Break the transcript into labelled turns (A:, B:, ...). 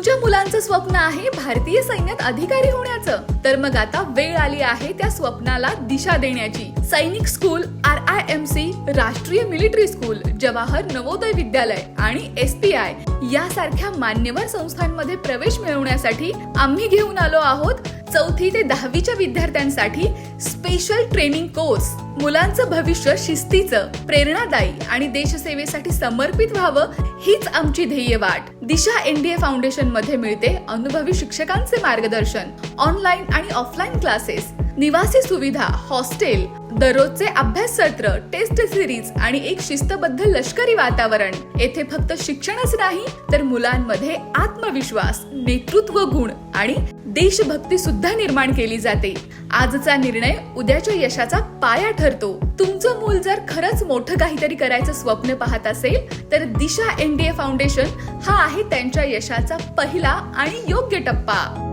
A: तुमच्या मुलांचं स्वप्न आहे भारतीय सैन्यात अधिकारी होण्याचं. तर मग आता वेळ आली आहे त्या स्वप्नाला दिशा देण्याची. सैनिक school R I M C राष्ट्रीय मिलिटरी स्कूल जवाहर नवोदय विद्यालय आणि एस पी आय यासारख्या मान्यवर संस्थांमध्ये प्रवेश मिळवण्यासाठी आम्ही घेऊन आलो आहोत. चौथी ते दहावीच्या विद्यार्थ्यांसाठी स्पेशल ट्रेनिंग कोर्स मुलांचं भविष्य शिस्तीचं प्रेरणादायी आणि देशसेवेसाठी समर्पित व्हावं हीच आमची ध्येय वाट. दिशा एनडीए फाउंडेशनमध्ये मिळते अनुभवी शिक्षकांचे मार्गदर्शन ऑनलाईन आणि ऑफलाईन क्लासेस निवासी सुविधा हॉस्टेल दररोजचे अभ्यास सत्र टेस्ट सिरीज आणि एक शिस्तबद्ध लष्करी वातावरण. येथे फक्त शिक्षणच नाही तर मुलांमध्ये आत्मविश्वास नेतृत्व गुण आणि देशभक्ती सुद्धा निर्माण केली जाते. आजचा निर्णय उद्याच्या यशाचा पाया ठरतो. तुमचं मूल जर खरंच मोठं काहीतरी करायचं स्वप्न पाहत असेल तर दिशा एनडीए फाउंडेशन हा आहे त्यांच्या यशाचा पहिला आणि योग्य टप्पा.